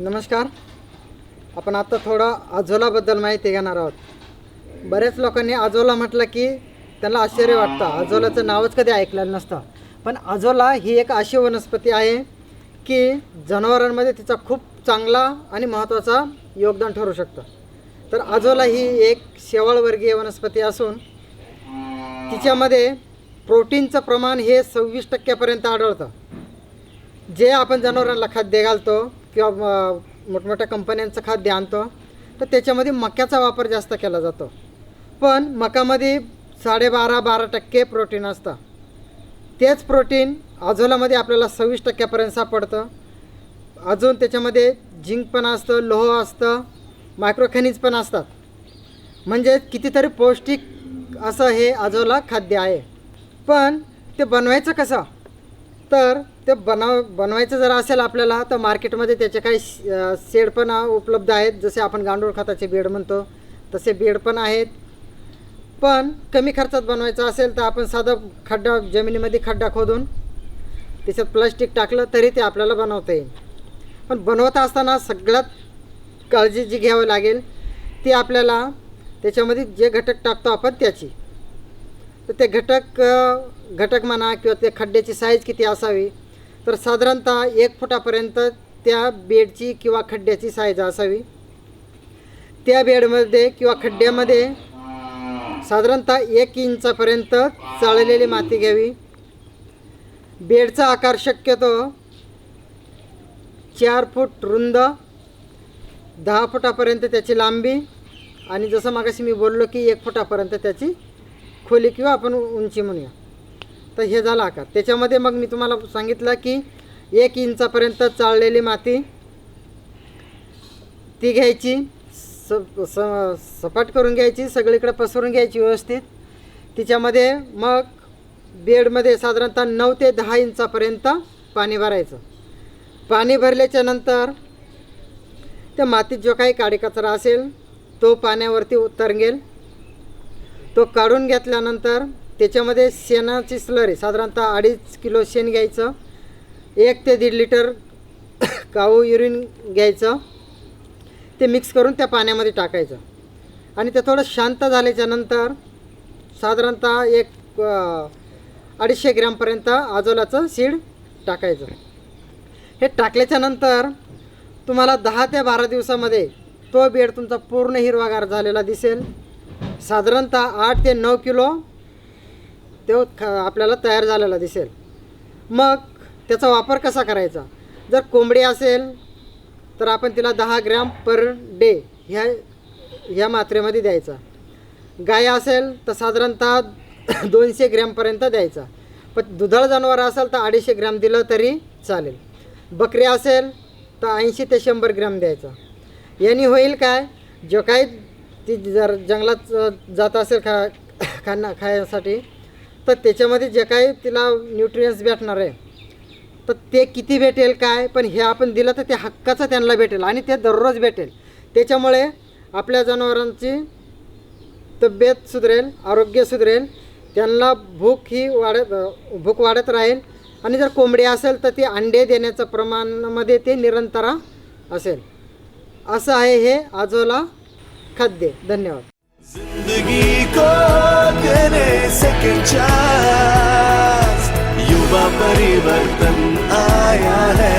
नमस्कार. आपण आता थोडं आजोलाबद्दल माहिती घेणार आहोत. बऱ्याच लोकांनी आजोला म्हटलं की त्यांना आश्चर्य वाटतं. आजोलाचं नावच कधी ऐकलेलं नसतं. पण आजोला ही एक अशी वनस्पती आहे की जनावरांमध्ये तिचा खूप चांगला आणि महत्त्वाचा योगदान ठरू शकतं. तर आजोला ही एक शेवाळवर्गीय वनस्पती असून तिच्यामध्ये प्रोटीनचं प्रमाण हे सव्वीस टक्क्यापर्यंत आढळतं. जे आपण जनावरांना खाद्य घालतो किंवा मोठमोठ्या कंपन्यांचं खाद्य आणतो तर त्याच्यामध्ये मक्याचा वापर जास्त केला जातो. पण मकामध्ये साडेबारा बारा टक्के प्रोटीन असतं. तेच प्रोटीन अजोलामध्ये आपल्याला सव्वीस टक्क्यापर्यंत सापडतं. अजून त्याच्यामध्ये झिंक पण असतं लोह असतं मायक्रोखनिज पण असतात. म्हणजे कितीतरी पौष्टिक असं हे आजोला खाद्य आहे. पण ते बनवायचं कसं? तर ते बनव बनवायचं जर असेल आपल्याला तर मार्केटमध्ये त्याचे काही शेड पण उपलब्ध आहेत. जसे आपण गांडूळ खताचे बेड म्हणतो तसे बेड पण आहेत. पण कमी खर्चात बनवायचं असेल तर आपण साधं खड्डा जमिनीमध्ये खड्डा खोदून त्याच्यात प्लास्टिक टाकलं तरी ते आपल्याला बनवता येईल. पण बनवत असताना सगळ्यात काळजी जी घ्यावी लागेल ती आपल्याला त्याच्यामध्ये जे घटक टाकतो आपण त्याची. तर ते घटक घटक म्हणा किंवा त्या खड्ड्याची साईज किती असावी तर साधारणतः एक फुटापर्यंत त्या बेडची किंवा खड्ड्याची साईज असावी. त्या बेडमध्ये किंवा खड्ड्यामध्ये साधारणतः एक इंचापर्यंत चाळलेली माती घ्यावी. बेडचा आकार शक्यतो चार फूट रुंद दहा फुटापर्यंत त्याची लांबी आणि जसं मागाशी मी बोललो की एक फुटापर्यंत त्याची खोली किंवा आपण उंची म्हणूया. तर हे झालं आकार. त्याच्यामध्ये मग मी तुम्हाला सांगितलं की एक इंचापर्यंत चाळलेली माती ती घ्यायची स स सपाट करून घ्यायची सगळीकडे पसरून घ्यायची व्यवस्थित. तिच्यामध्ये मग बेडमध्ये साधारणतः नऊ ते दहा इंचापर्यंत पाणी भरायचं. पाणी भरल्याच्या नंतर त्या मातीत जो काही काडीकचरा असेल तो पाण्यावरती तरंगेल तो काढून घेतल्यानंतर त्याच्यामध्ये शेणाची स्लरी साधारणतः अडीच किलो शेण घ्यायचं एक ते दीड लिटर काऊ युरिन घ्यायचं ते मिक्स करून त्या पाण्यामध्ये टाकायचं. आणि ते थोडं शांत झाल्याच्यानंतर साधारणतः एक अडीचशे ग्रॅमपर्यंत आजोलाचं सीड टाकायचं. हे टाकल्याच्या नंतर तुम्हाला दहा ते बारा दिवसामध्ये तो बेड तुमचा पूर्ण हिरवागार झालेला दिसेल. साधारणतः आठ ते नऊ किलो तो ख आपल्याला तयार झालेला दिसेल. मग त्याचा वापर कसा करायचा? जर कोंबडी असेल तर आपण तिला दहा ग्रॅम पर डे ह्या ह्या मात्रेमध्ये द्यायचा. गाय असेल तर साधारणतः दोनशे ग्रॅमपर्यंत द्यायचा. पण दुधाळ जनावर असेल तर अडीचशे ग्रॅम दिलं तरी चालेल. बकरी असेल तर ऐंशी ते शंभर ग्रॅम द्यायचा. यांनी होईल काय? जो काही ती जर जंगलात जात असेल खा खाना खाण्यासाठी तर त्याच्यामध्ये जे काही तिला न्यूट्रियन्स भेटणार आहे तर ते किती भेटेल काय? पण हे आपण दिलं तर ते हक्काचं त्यांना भेटेल आणि ते दररोज भेटेल. त्याच्यामुळे आपल्या जनावरांची तब्येत सुधरेल आरोग्य सुधरेल त्यांना भूक ही वाढत भूक वाढत राहील आणि जर कोंबडी असेल तर ती अंडे देण्याचं प्रमाणामध्ये ते निरंतरा असेल. असं आहे हे आजोला खाद्य. धन्यवाद. जिंदगी को देने सेकंड चांस? युवा परिवर्तन आया है।